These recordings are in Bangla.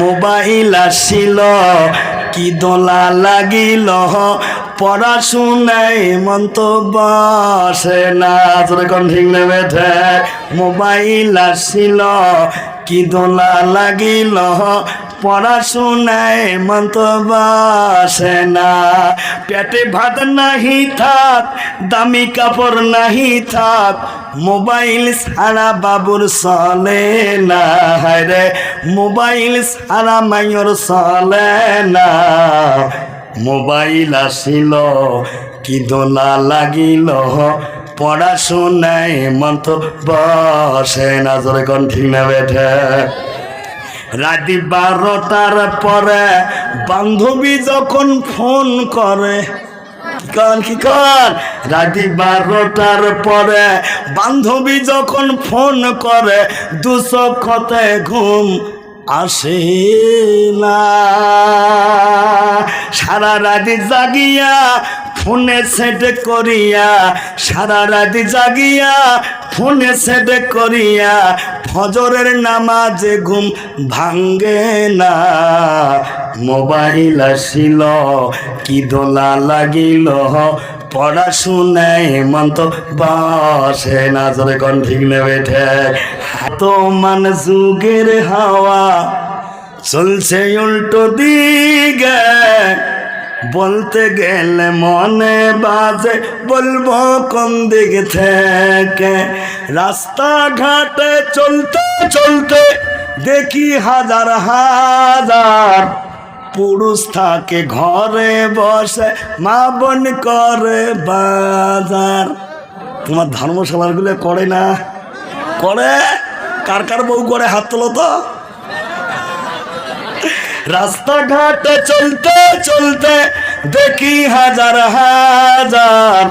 মোবাইল আসিল কি দোলা লাগিল? পড়াশুনায় মন তো বসে না মোবাইল আসিল, কি দোলা লাগিল। পড়াশুনায় মন তো বসে না। পেটে ভাত নাহি থাক, দামি কাপড় নাহি থাক, মোবাইল ছাড়া বাবুর চলে না। রে মোবাইল ছাড়া মাইয়র চলে না। মোবাইল আসিল কি দোলা লাগিল। পড়াশোনায় মন তো বসে না, জোরে ঠিক না বেঠে। রাতি বারোটার পরে বান্ধবী যখন ফোন করে কন, কি কন? রাতি বারোটার পরে বান্ধবী যখন ফোন করে দুশো খতে ঘুম আসে না। সারা রাতি জাগিয়া ফোনে সেট করিয়া, সারা রাতি জাগিয়া ফোনে সেট করিয়া, ফজরের নামাজে ঘুম ভাঙ্গে না। মোবাইল আসিল, কি দোলা লাগিল পড়াশুনায় মন তো বসে না। জোরে কোন ঠিক নেবে মান যুগের হাওয়া চলছে উল্টো দিকে। বলতে গেলে মনে বাজে, বলব কোন দিক থেকে? রাস্তাঘাটে চলতে চলতে দেখি হাজার হাজার পুরুষ থাকে ঘরে বসে, মা বোন করে বাজার। তোমার ধর্মশালাগুলো করে না? করে? কার কার বউ করে হাত তোলো তো? রাস্তাঘাটে চলতে চলতে দেখি হাজার হাজার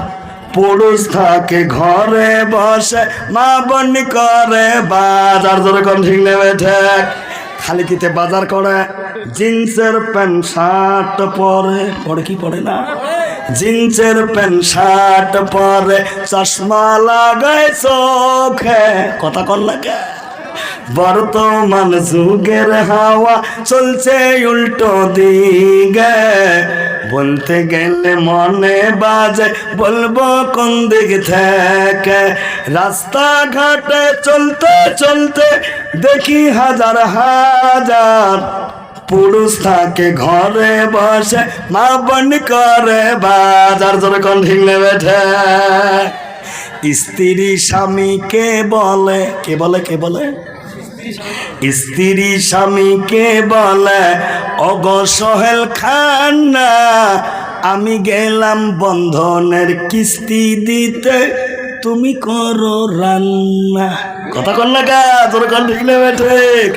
পুরুষ থাকে ঘরে বসে মা বোন করে বাজার। ধরে কম ঠিক নেবে ঠেক। খালি কিতে বাজার করে, জিন্সের প্যান্ট, শার্ট পরে। পরে কি পরে না? জিন্সের প্যান্ট, শার্ট পরে। চশমা লাগায় চোখে। কথা কর লাগে বর্তমান যুগের হাওয়া চলছে উল্টো দিকে। বলতে গেলে মনে বাজে, বলব কোন দিক থেকে? রাস্তাঘাটে চলতে চলতে দেখি হাজার হাজার পুরুষ থাকে ঘরে বসে, মা বোন করে বাজার। ধরে কোন ঠিক নেবে স্ত্রী স্বামীকে বলে, কে বলে কে বলে? স্ত্রী স্বামীকে বলে অগ সোহেল খান্না, আমি গেলাম বন্ধনের কিস্তি দিতে, তুমি করো রান্না। কথা কর না গা তোর কন, ঠিক নেবে ঠিক।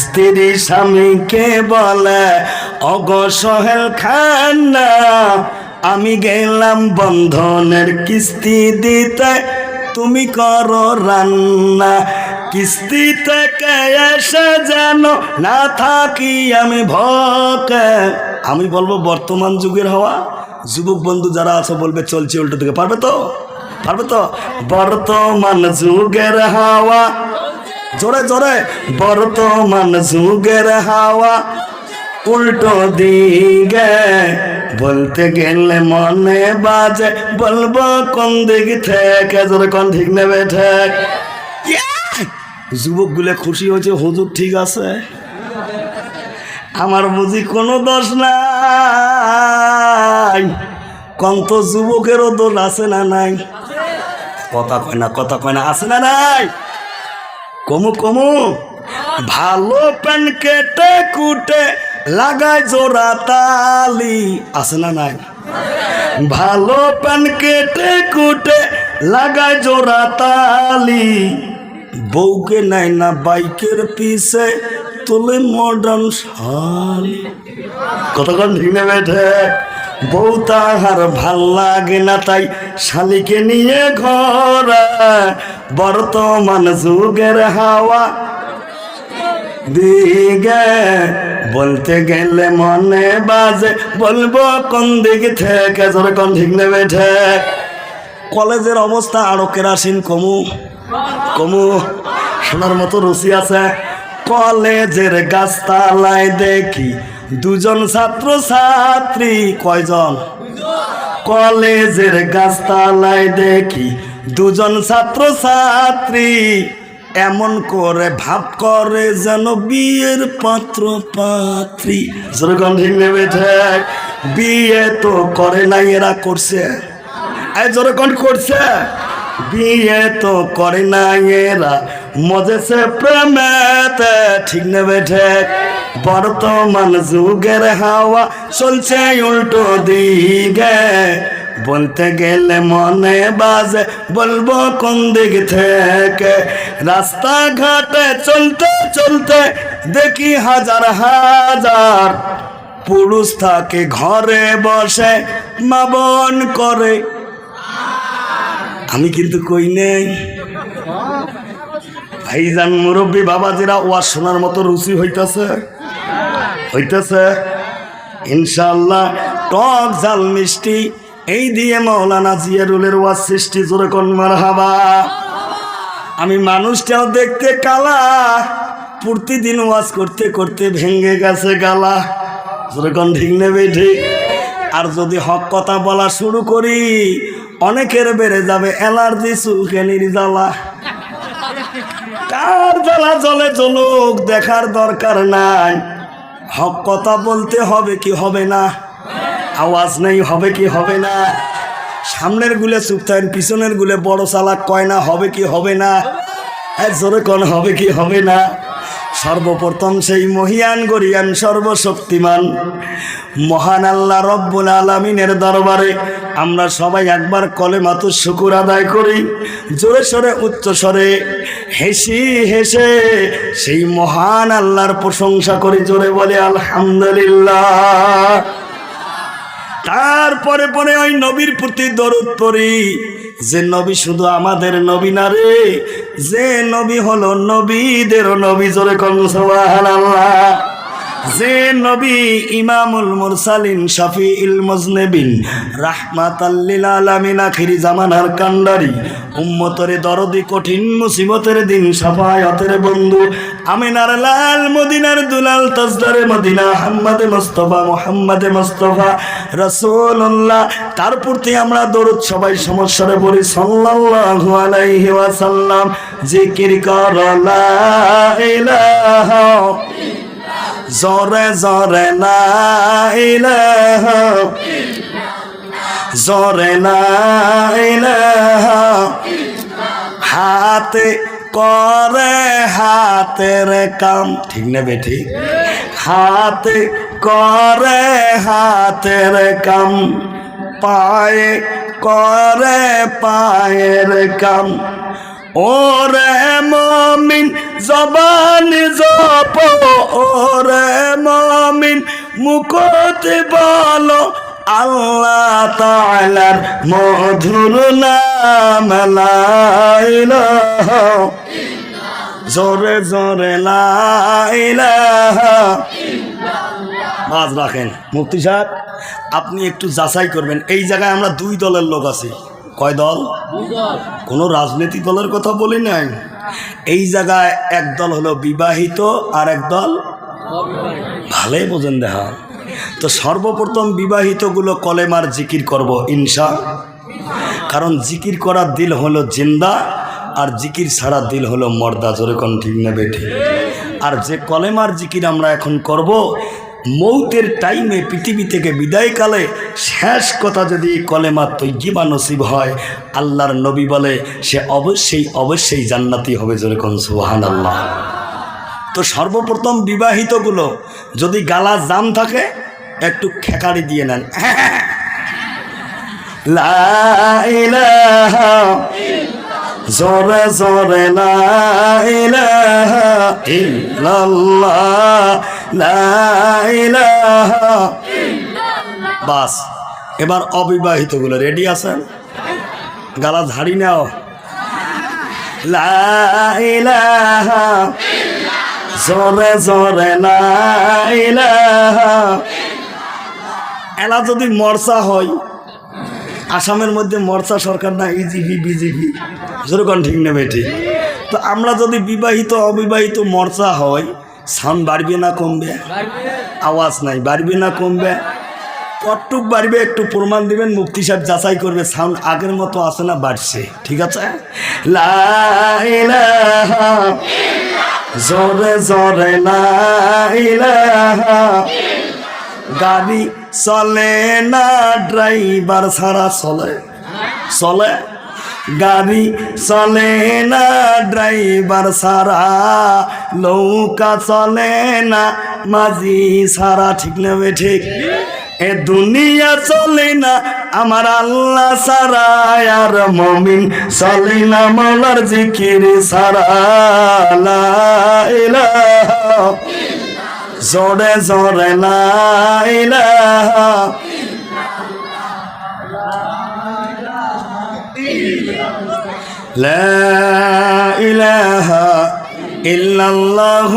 স্ত্রী স্বামীকে বলে অগ সোহেল খান্না, আমি গেলাম বন্ধনের কিস্তি দিতে, তুমি করো রান্না। কিস্তি থেকে এসে যেন না থাকি আমি ভকে। আমি বলব বর্তমান যুগের হওয়া, যুবক বন্ধু যারা আছে বলবে চলছে উল্টো দিকে। পারবে তো? পারবে তো? বর্তমান যুগের হাওয়া। জোরে জোরে। বর্তমান যুগের হাওয়া। উল্টো দিকে বলতে গেলে মনে বাজে। বলব কোন দিক থেকে? জোরে কোন ঠিক নেবে ঠিক? যুবকগুলো খুশি হয়েছে, হুজুর, ঠিক আছে। আমার বুঝি কোনো দোষ নাই। কন্ত যুবকেরও দোষ আছে না নাই? কথা কয় না, কথা কয় না, আছে না নাই? কমু কমু। ভালো প্যান কেটে কুটে লাগায় জোড়া তালি, আছে না নাই? ভালো প্যান কেটে কুটে লাগায় জোড়া তালি। বউকে নাই না, বাইকের পিছে তোলে মডার্ন শাল। কতক্ষণ নেবে বেঠে? বউ তাহার ভালো লাগে না, তাই শালিকে নিয়ে ঘর। বর্তমান যুগের হাওয়া দিকে বলতে গেলে মনে বাজে, বলব কোন দিক থেকে? কোন ঠিক নেবে কলেজের অবস্থা আরও কেরাসিন কমু। কমু, শোনার মতো রুচি আছে। কলেজের গাছতলায় দেখি দুজন ছাত্র ছাত্রী কয়জন? কলেজের গাছতলায় দেখি দুজন ছাত্র ছাত্রী এমন করে ভাব করে যেন বিয়ের পাত্র পাত্রী যেরকম ঠিক বিয়ে তো করে নাই, এরা করছে। যেরকম করছে। বিয়ে তো করে না এরা। মজেছে প্রেমেতে, ঠিক নেবে ঠিক বর্তমান যুগের হাওয়া চলছে উল্টো দিকে। বলতে গেলে মনে বাজে, বলব কোন দিক থেকে? রাস্তাঘাটে চলতে চলতে দেখি হাজার হাজার পুরুষ থাকে ঘরে বসে, মা করে। আমি কিন্তু কই নেই। ভাইজান মুরব্বী বাবাজিরা ওয়াজ শোনার মতো রুচি হইতেছে। হইতেছে। ইনশাল্লাহ টক জাল মিষ্টি এই দিয়ে মৌলানা জিয়ারুলের ওয়াজ সৃষ্টি জোরে কোন, মারহাবা। আমি মানুষটাও দেখতে কালা, প্রতিদিন ওয়াজ করতে করতে ভেঙে গেছে গালা। জোরে কোন, ঠিক নেবে, ঠিক। আর যদি হক কথা বলা শুরু করি অনেকের বেড়ে যাবে অ্যালার্জি চুলকেনির জ্বালা। কার জ্বালা জলে চলুক দেখার দরকার নাই। হক কথা বলতে হবে কি হবে না? আওয়াজ নেই, হবে কি হবে না? সামনের গুলে চুপ থাকেন, পিছনের গুলে বড় চালাক কয় না, হবে কি হবে না? এক জোরে কন, হবে কি হবে না? সর্বপ্রথম সেই মহিয়ান গরিয়ান সর্বশক্তিমান। মহান আল্লাহ রব্বুল আলমিনের দরবারে আমরা সবাই একবার কলে মাতুর শুকুর আদায় করি। জোরে সরে, উচ্চ স্বরে হেসি হেসে সেই মহান আল্লাহর প্রশংসা করি, জোরে বলে আলহামদুলিল্লাহ। তারপরে পরে ওই নবীর প্রতি দরদ পড়ি। যে নবী শুধু আমাদের নবী না রে যে নবী হলো নবীদের নবী জোরে কনসবাহান যে নবী ইমামুল মুরসালিন শফি ইল মজনেবিন রাহমাত আল্লিল আলামিন আখিরি জামানার কান্ডারি, উম্মতরে দরদি কঠিন মুসিবতের দিন সাফায়াতের বন্ধু, আমিনার লাল মদিনার দুলাল তাজদারে মদিনা, হাম্মাদে মোস্তফা, মোহাম্মদে মোস্তফা রসুল্লাহ তার প্রতি আমরা দরুদ সবাই সমস্যারে বলি সাল্লাল্লাহু আলাইহি ওয়াসাল্লাম, জিকির কর ইলাহা জরে জরে ইলাহা জরে লা ইলাহা হাতে করে হাতের কাম। ঠিক না বেঠি হাতে করে হাতের কাম। পায়ে করে পায়ের কাম। ওরে মমিন, জবান জপ। ওরে মমিন মুখত বলো। আল্লাহ তাআলার মধুর নাম লা ইলাহা জোরে জোরে লা ইলাহা বাজ রাখেন। মুফতি সাহেব, আপনি একটু যাচাই করবেন। এই জায়গায় আমরা দুই দলের লোক আছি। কয় দল? কোনো রাজনৈতিক দলের কথা বলি নাই। এই জায়গায় এক দল হলো বিবাহিত আর এক দল ভালোই বোঝেন দেখা তো সর্বপ্রথম বিবাহিতগুলো কলেমার জিকির করব ইনসা কারণ জিকির করার দিল হলো জিন্দা, আর জিকির ছাড়া দিল হলো মর্দা। জোরে কোন ঠিক না বেঠি। আর যে কলেমার জিকির আমরা এখন করব মৌতের টাইমে পৃথিবী থেকে বিদায়কালে শেষ কথা যদি কলেমা তৈজিবা নসিব হয়, আল্লাহর নবী বলে, সে অবশ্যই অবশ্যই জান্নাতি হবে জোরে কোন সুহান আল্লাহ তো সর্বপ্রথম বিবাহিতগুলো যদি গালা জাম থাকে, একটু খেকারি দিয়ে নেন। ইলাহা জোরে জোরে লা বাস, এবার অবিবাহিত অবিবাহিতগুলো রেডি আছেন গালা ঝাড়ি নাও। জোরে জোরে এলা যদি মর্চা হয় আসামের মধ্যে মর্চা সরকার না ইজিপি বিজেপি যেরকম ঠিক নেবে ঠিক তো আমরা যদি বিবাহিত, অবিবাহিত মর্চা হয়, সাউন্ড বাড়বে না কমবে? আওয়াজ নাই, বাড়বে না কমবে? কটটুক বাড়বে, একটু প্রমাণ দিবেন, মুফতি সাহেব যাচাই করবে, সাউন্ড আগের মতো আছে না বাড়ছে। ঠিক আছে? জোরে জোরে, লা ইলাহা গাড়ি চলে না, ড্রাইভার ছাড়া চলে। চলে। গাড়ি চলে না, ড্রাইভার সারা নৌকা চলে না, মাঝি সারা ঠিক নেবে ঠিক? এ দুনিয়া চলে না, আমার আল্লাহ সারা আর মমিন চলে না মৌলার জিকির সারা জোরে জোরে লাইলা ইলাহা ইল্লাল্লাহ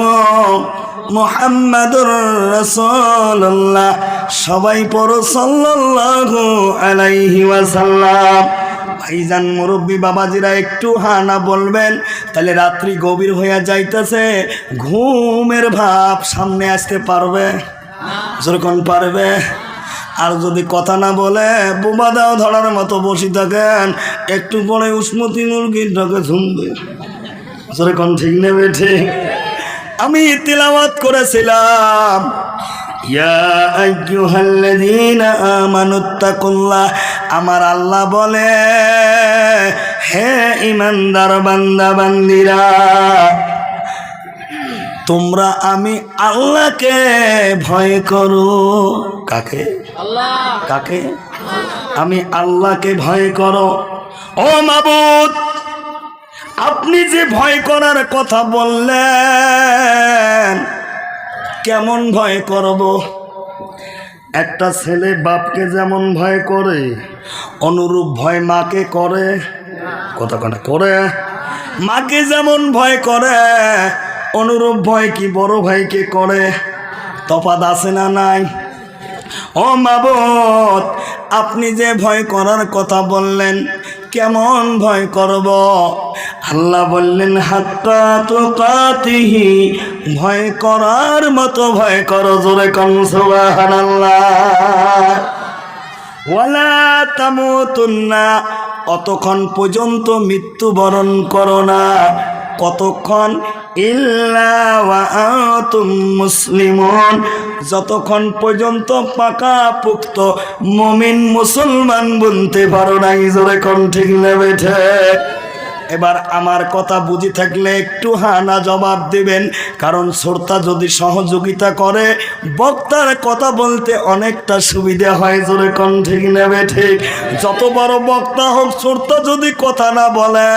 সবাই পড়ো সাল্লাহ আলাইহি ওয়াসাল্লাম। ভাইজান মুরব্বী বাবাজিরা একটু হানা বলবেন, তাহলে রাত্রি গভীর হইয়া যাইতেছে, ঘুমের ভাব সামনে আসতে পারবে যখন পারবে? আর যদি কথা না বলে বোমা দাও ধরার মতো বসে থাকেন, একটু পরে উষ্মতি মুরগিটাকে ঝুমবে আসলে কোন ঠিক নেবে ঠিক? আমি তিলাওয়াত করেছিলাম। ইয়া আইয়ুহাল্লাযীনা আমানুত্তাকুল্লাহ আমার আল্লাহ বলে হে ইমানদার বান্দা বান্দিরা তোমরা আমি আল্লাহকে ভয় করো। কাকে? কাকে? আমি আল্লাহকে ভয় করো। ও মাবুদ আপনি যে ভয় করার কথা বললেন কেমন ভয় করব? একটা ছেলে বাপকে যেমন ভয় করে, অনুরূপ ভয় মাকে করে। কথা কথা করে। মাকে যেমন ভয় করে, অনুরূপ ভয় কি বড় ভাইকে করে? তফাত আছে না নাই? ও মাবত আপনি যে ভয় করার কথা বললেন, কেমন ভয় করব? আল্লাহ বললেন, হাত্তা তো কাতিহি ভয় করার মতো ভয় করো জোরে কম ওয়ালা তামুতুন্না, অতক্ষণ পর্যন্ত মৃত্যুবরণ করো না। কতক্ষণ? আনতুম যতক্ষণ পর্যন্ত পাকা পুক্ত মমিন মুসলমান বলতে পারো নাই, জোরে কোন, ঠিক নেবে ঠিক এবার আমার কথা বুঝি থাকলে একটু হানা জবাব দিবেন। কারণ শ্রোতা যদি সহযোগিতা করে বক্তার কথা বলতে অনেকটা সুবিধা হয় জোরে কোন ঠিক নেবে ঠিক যত বড় বক্তা হোক শ্রোতা যদি কথা না বলে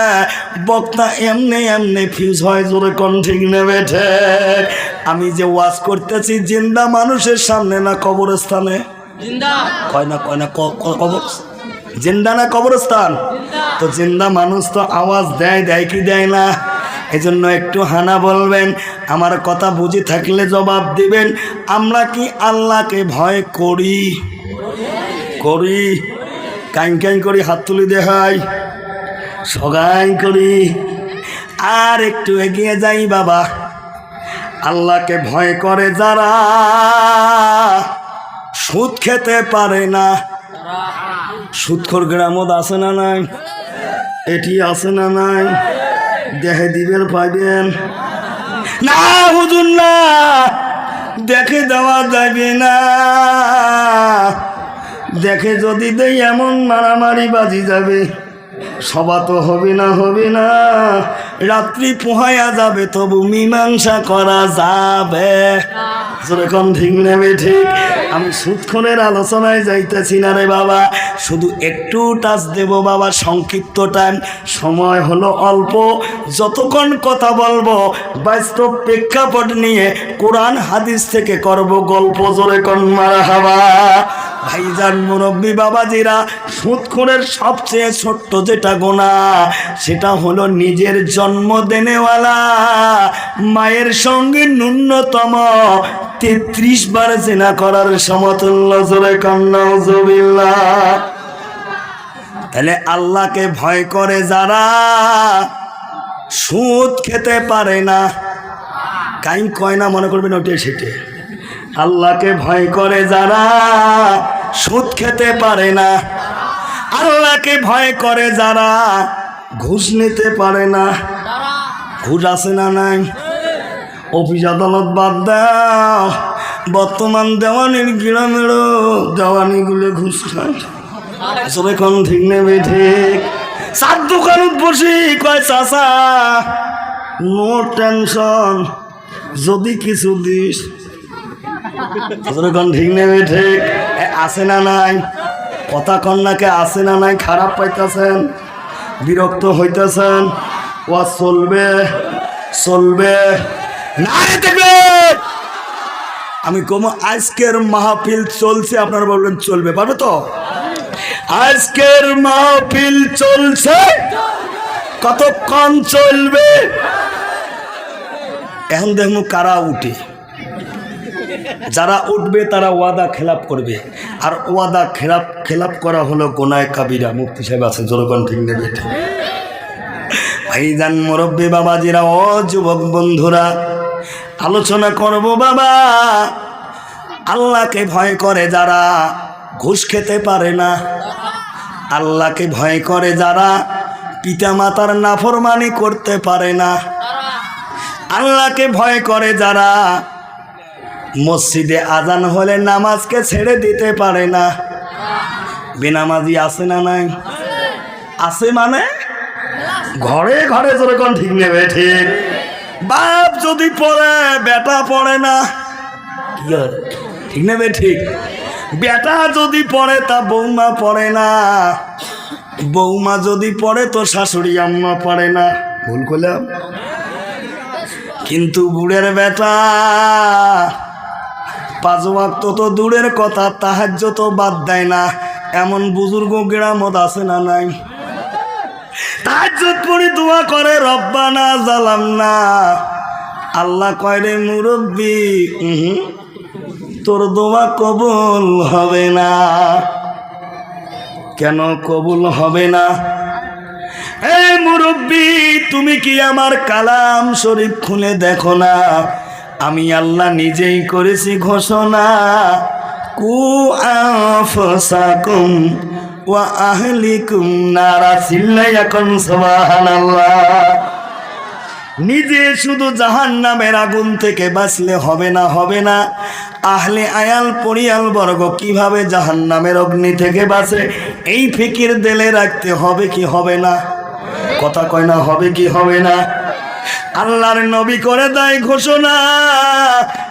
বক্তা এমনি এমনি ফিউজ হয় জোরে কোন ঠিক নেবে ঠিক আমি যে ওয়াজ করতেছি জিন্দা মানুষের সামনে না কবরস্থানে? কয় না কয় না কবর জিন্দা না কবরস্থান? তো জিন্দা মানুষ তো আওয়াজ দেয় দেয় কি দেয় না? এজন্য একটু হানা বলবেন আমার কথা বুঝি থাকলে জবাব দিবেন আমরা কি আল্লাহকে ভয় করি? করি। কাইন কাইন করি হাত তুলি দেখাই সগাই করি। আর একটু এগিয়ে যাই বাবা আল্লাহকে ভয় করে যারা সুদ খেতে পারে না। সুৎখর গ্রামত আছে না নাই? এটি আছে না নাই? দেখে দিবেন, পাইবেন। না, হুজুর, না। দেখে দেওয়া যাবে না। দেখে যদি দেই, এমন মারামারি বাজি যাবে। সবা তো হবে না হবে না। রাত্রি পোহায়া যাবে, তবু মীমাংসা করা যাবে। যেরকম ঠিক নেবে ঠিক? আমি সুৎক্ষণের আলোচনায় যাইতেছি না রে বাবা। শুধু একটু টাচ দেব বাবা, সংক্ষিপ্ত টাইম সময় হলো অল্প। যতক্ষণ কথা বলব, বাস্তব প্রেক্ষাপট নিয়ে কোরআন হাদিস থেকে করব গল্প। জোরে কন মারা হাবা ভাইজান মুরব্বী বাবাজিরা, সুৎখোরের সবচেয়ে ছোট্ট যেটা গোনা, সেটা হলো নিজের জন্ম দেনেওয়ালা। মায়ের সঙ্গে ন্যূনতম তেত্রিশ বার জেনা করার সমতুল্য জোরে কন্যা জবিল্লা তাহলে আল্লাহকে ভয় করে যারা সুদ খেতে পারে না। কাইন কয় না, মনে করবেন ওটে সেটে। আল্লাহকে ভয় করে যারা সুদ খেতে পারে না। আল্লাহকে ভয় করে যারা ঘুষ নিতে পারে না। ঘুষ আছে না নাই? অফিস আদালত বাদ দাও। বর্তমান দেওয়ানির গ্রামেরও দেওয়ানিগুলো ঘুষ খায়। আসলে ঠিক নেবে ঠিক। চার দোকানত বসি কয় চাচা নো টেনশন যদি কিছু দিস। আসলে ঠিক নেবে ঠিক। আছে না নাই? কথা কন্যাকে আসে না নাই, খারাপ পাইতেছেন, বিরক্ত হইতেছেন। ও চলবে চলবে। আমি কম, আজকের মাহফিল চলছে, আপনারা বলবেন চলবে, পারবে তো? আজকের মাহফিল চলছে। কতক্ষণ চলবে? এখন দেখব কারা উঠে। যারা উঠবে, তারা ওয়াদা খেলাপ করবে। আর ওয়াদা খেলাপ খেলাপ করা হলো গোনায় কাবিরা। মুক্তি সাহেব আছে জনগণ ঠিক নেবে ভাইজান মুরব্বী বাবাজিরা, ও যুবক বন্ধুরা, আলোচনা করব বাবা। আল্লাহকে ভয় করে যারা ঘুষ খেতে পারে না, আল্লাহকে ভয় করে যারা পিতা মাতার নাফরমানি করতে পারে না, আল্লাহকে ভয় করে যারা মসজিদে আজান হলে নামাজকে ছেড়ে দিতে পারে না। বেনামাজি আছে না নাই? আছে মানে? ঘরে ঘরে যেরকম ঠিক নেবে, ঠিক। বাপ যদি পড়ে, বেটা পড়ে না। ঠিক নেবে, ঠিক। বেটা যদি পড়ে, তা বৌমা পড়ে না। বৌমা যদি পড়ে, তো শাশুড়ি আম্মা পড়ে না। ভুল করলাম? কিন্তু বুড়ের বেটা পাঁচ ওয়াক্ত তো দূরের কথা, তাহাজ্য তো বাদ দেয় না। এমন বুজুর্গ গ্রামত আছে না নাই? তাহাজ্জুদ পড়ি দোয়া করে, রব্বানা জালাম না আল্লাহ কয় রে মুরব্বী তোর দোয়া কবুল হবে না। কেন কবুল হবে না? এ মুরব্বী, তুমি কি আমার কালাম শরীফ খুলে দেখো না? আমি আল্লাহ নিজেই করেছি ঘোষণা, কু আফসাকুম ওয়া আহলিকুম নারা চিল্লাই এখন সুবহানাল্লাহ। নিজে শুধু জাহান নামের আগুন থেকে বাঁচলে হবে না হবে না। আহলে আয়াল, পরিয়াল বর্গ কীভাবে জাহান নামের অগ্নি থেকে বাঁচে? এই ফিকির দেলে রাখতে হবে কি হবে না? কথা কয় না, হবে কি হবে না? আল্লাহর নবী করে দেয় ঘোষণা।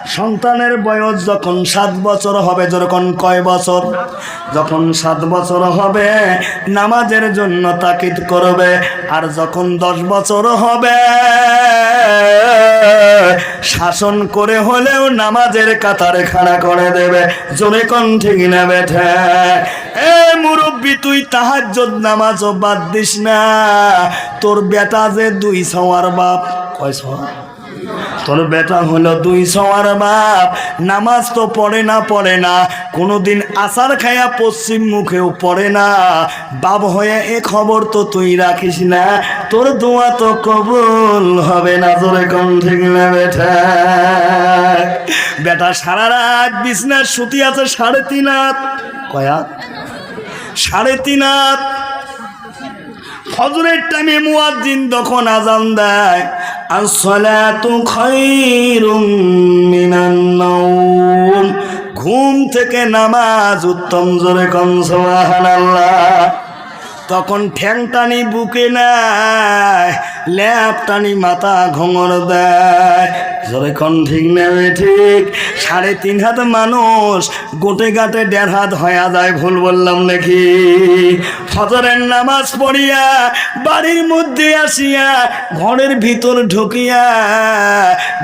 সন্তানের বয়স যখন সাত বছর হবে, যখন কয় বছর? যখন সাত বছর হবে, নামাজের জন্য তাকিদ করবে। আর যখন দশ বছর হবে শাসন করে হলেও নামাজের কাতারে খাড়া করে দেবে, জোরে কণ্ঠে কিনা বেঠে এ মুরব্বী, তুই তাহাজ্জুদ নামাজ বাদ দিস না। তোর বেটা যে দুই সওয়ার বাপ, কয় সওয়ার? তোর বেটা হলো দুই সওয়ার বাপ। নামাজ তো পড়ে না পড়ে না। কোনোদিন আসার খায়া পশ্চিম মুখেও পড়ে না। বাপ হয়ে এ খবর তো তুই রাখিস না। তোর দোয়া তো কবুল হবে না তোরে কোন ঠিক বেটা বেটা সারা রাত বিছনার সুতি আছে সাড়ে তিন হাত। কয়া সাড়ে তিন হাত। ফজরের টাইমে মুয়াজ্জিন তখন আজান দেয়। ঘুম থেকে নামাজ উত্তম জোরে কম সুবহানাল্লাহ। তখন ঠ্যাং টানি বুকে নেয়, ল্যাপ টানি মাথা ঘঙর দেয়। কন ঠিক নেবে ঠিক, সাড়ে তিন হাত মানুষ, গোটে গাটে দেড় হাত হয়া যায় ভুল বললাম নাকি? ফজরের নামাজ পড়িয়া, বাড়ির মধ্যে আসিয়া, ঘরের ভিতর ঢুকিয়া,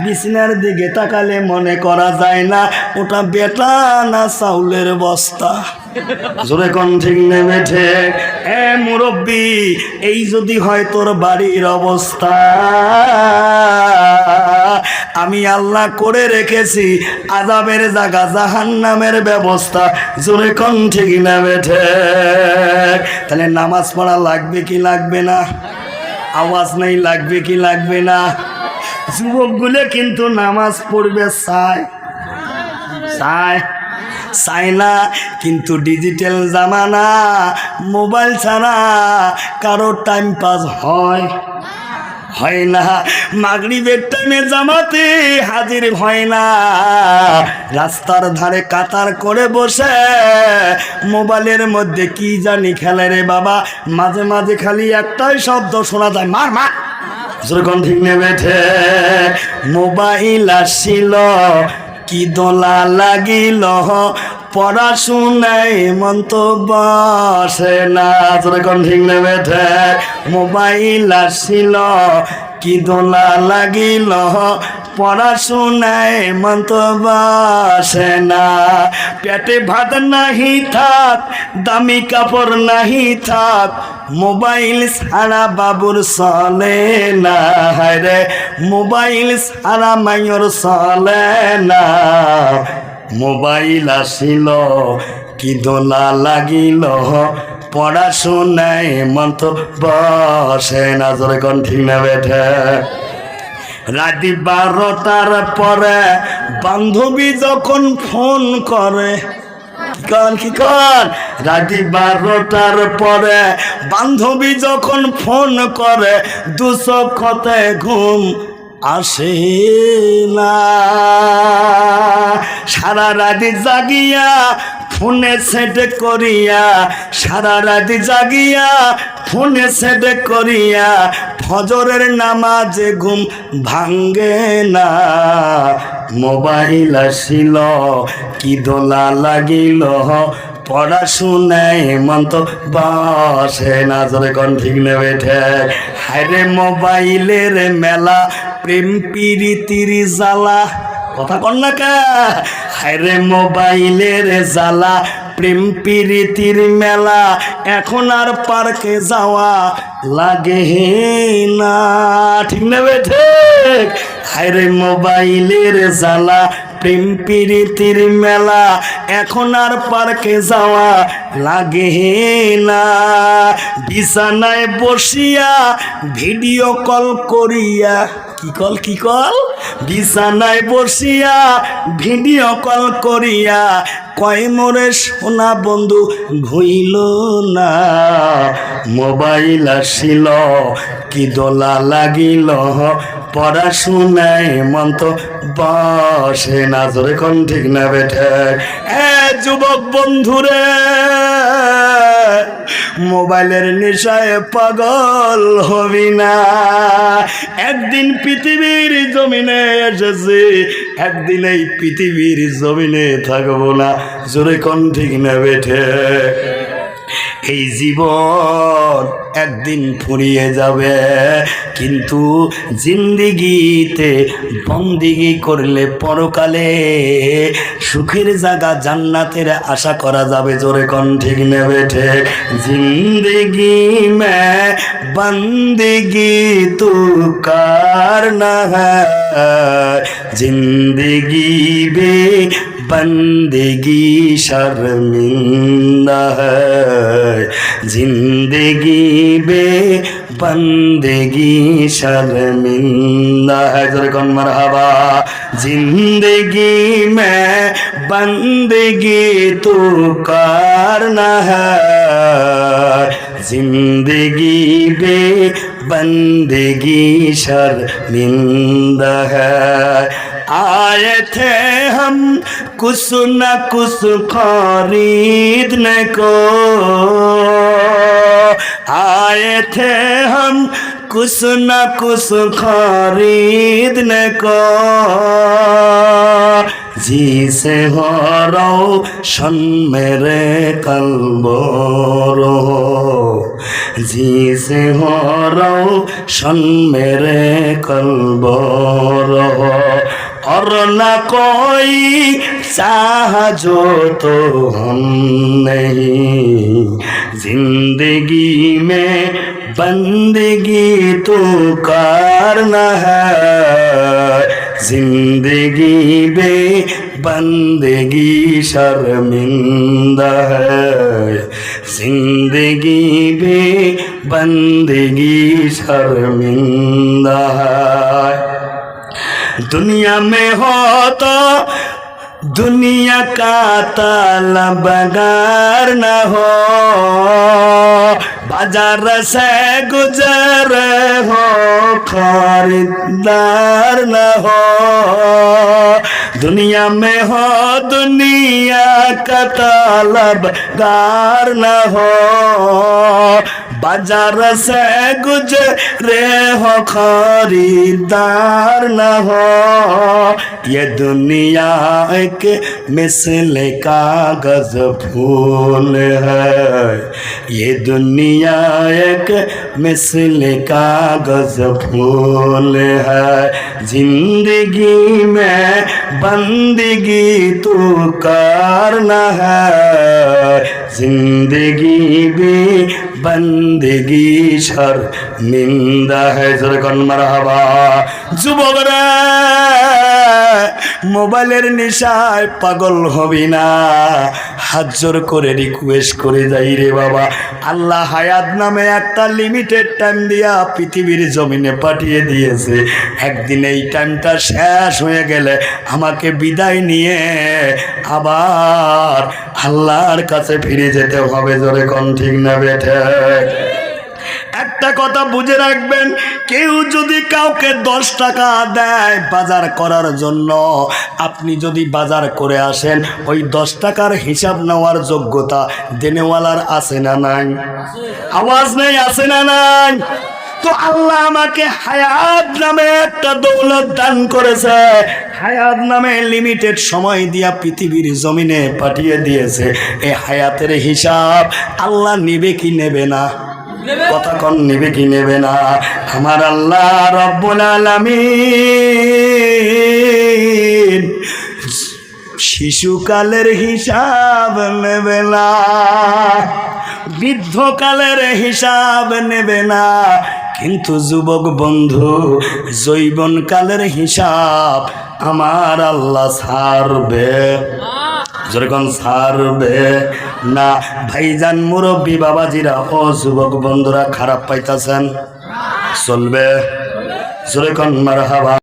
বিছনার দিকে তাকালে মনে করা যায় না, ওটা বেটা না চাউলের বস্তা? জোরে কোন ঠিক ঠিক। এ মুরব্বী, এই যদি হয় তোর বাড়ির অবস্থা। আমি আল্লাহ করে রেখেছি আজাবের জায়গা জাহান নামের ব্যবস্থা। জোরে কোন ঠিক ঠিক। তাহলে নামাজ পড়া লাগবে কি লাগবে না? আওয়াজ নেই, লাগবে কি লাগবে না? যুবকগুলো কিন্তু নামাজ পড়বে চায় চায় চায় না, কিন্তু ডিজিটাল জামানা মোবাইল ছাড়া কারও টাইম পাস হয় হয় না। মাগরিবের টাইমে জামাতে হাজির হয় না। রাস্তার ধারে কাতার করে বসে, মোবাইলের মধ্যে কি জানি খেলে রে বাবা। মাঝে মাঝে খালি একটাই শব্দ শোনা যায়, মার মার। যেরকম ঠিক নেবে মোবাইল আসিল কি দোলা লাগিল? পড়াশোনায় মন তো বসে না। যেরকম ঠিক নেবে মোবাইল আসিল কি দোলা লাগিল? পড়াশুনায় মন তো বসে না পেটে ভাত নাহি থাক, দামি কাপড় নাহি থাক, মোবাইল ছাড়া বাবুর চলে না। রে, মোবাইল ছাড়া মাইয়র চলে না। মোবাইল আসিল কি দোলা লাগিল। পড়াশোনায় মন তো বসে না জোরে কোন ঠিক না বেঠে। রাতি বারোটার পরে বান্ধবী যখন ফোন করে কন, কি কন? রাতি বারোটার পরে বান্ধবী যখন ফোন করে দুশো খতে ঘুম আসে না। সারা রাতি জাগিয়া ফোনে সেট করিয়া, সারা রাতি জাগিয়া, ফোনে সেট করিয়া, ফজরের নামাজে ঘুম ভাঙ্গে না। মোবাইল আসিল, কি দোলা লাগিল পড়াশুনায় মন তো বসে না। জোরে কোন ঠিক নেবে ঠেক হায়রে মোবাইলের মেলা, প্রেম পিরিতির জ্বালা। কথা কন না কা? মোবাইলের জ্বালা, প্রেম পিরিতির মেলা, এখন আর পার্কে যাওয়া লাগে না। ঠিক নেবে ঠিক? হায়রে মোবাইলের জ্বালা, প্রেম প্রীতির মেলা, এখন আর পার্কে যাওয়া লাগে না। বিছানায় বসিয়া ভিডিও কল করিয়া। কি কল কি কল বিছানায় বসিয়া ভিডিও কল করিয়া। কয় মোরে সোনা বন্ধু, ভুইল না। মোবাইল আসিল, কি দোলা লাগিল। পড়াশুনায় মন তো বসে না। জোরে ঠিক না বেঠে? যুবক বন্ধুরে, মোবাইলের নেশায় পাগল হবি না। একদিন পৃথিবীর জমিনে এসেছি, একদিন এই পৃথিবীর জমিনে থাকব না। জোরে কণ্ঠিক ঠিক না বেঠে। এই জীবন একদিন ফুরিয়ে যাবে। কিন্তু জিন্দিগিতে বন্দিগি করলে পরকালে সুখের জায়গা জান্নাতের আশা করা যাবে জোরে কোন, ঠিক নেবে ঠিক? জিন্দিগি মে বন্দিগি তু কার না হ্যায়? জিন্দিগি বে बंदगी शर्मिंदा है। ज़िंदगी बे बंदगी शर्मिंदा है। जरा कौन मरहबा। ज़िंदगी में बंदगी तू करना है। ज़िंदगी बे बंदगी शर्मिंदा है। आए थे हम कुछ न कुछ खरीदने को आए थे हम कुछ न कुछ खरीदने को जिसे हो रोशन मेरे कल्बोरो जिसे हो रोशन मेरे कल्बोरो और न कोई चाह तो हम नहीं। ज़िंदगी में बंदगी तो करना है। ज़िंदगी में बंदगी शर्मिंदा है। ज़िंदगी भी बंदगी शर्मिंदा है। दुनिया में हो तो दुनिया का तलबगार न हो बाजार से गुजर हो खरीदार न हो दुनिया में हो दुनिया का तलबगार न हो बाज़ार से गुजरे हो खरीदार न हो ये दुनिया एक मिसल कागज़ फूल है ये दुनिया एक मिसल कागज़ फूल है ज़िंदगी में बंदगी तू करना है জিন্দগি বে বন্দগি শর্মিন্দা হ্যাঁ যুবকরা মোবাইলের নেশায় পাগল হবি না। হাত জোর করে রিকোয়েস্ট করে যাই রে বাবা। আল্লাহ হায়াত নামে একটা লিমিটেড টাইম দিয়া পৃথিবীর জমিনে পাঠিয়ে দিয়েছে। একদিন এই টাইমটা শেষ হয়ে গেলে আমাকে বিদায় নিয়ে আবার আল্লাহর কাছে ফিরে যেতে হবে। জোরে কোন ঠিক না বেঠে? একটা কথা বুঝে রাখবেন, কেউ যদি কাউকে দশ টাকা দেয় বাজার করার জন্য, আপনি যদি বাজার করে আসেন, ওই দশ টাকার হিসাব নেওয়ার যোগ্যতা দেনেওয়ালার আছে না নাই? আওয়াজ নেই, আছে না নাই? তো আল্লাহ আমাকে হায়াত নামে একটা দৌলত দান করেছে। হায়াত নামে লিমিটেড সময় দিয়া পৃথিবীর জমিনে পাঠিয়ে দিয়েছে। এই হায়াতের হিসাব আল্লাহ নেবে কি নেবে না? কতক্ষণ নেবে কি নেবে না? আমার আল্লাহ রব্বুল আলামিন শিশুকালের হিসাব নেবে না, বৃদ্ধকালের হিসাব নেবে না, কিন্তু যুবক বন্ধু জৈবনকালের হিসাব আমার আল্লাহ ছাড়বে। যেরকম সারবে না। ভাইজান মুরব্বী বাবাজিরা ও যুবক বন্ধুরা খারাপ পাইতাছেন? চলবে? যেরকম মারহাবা।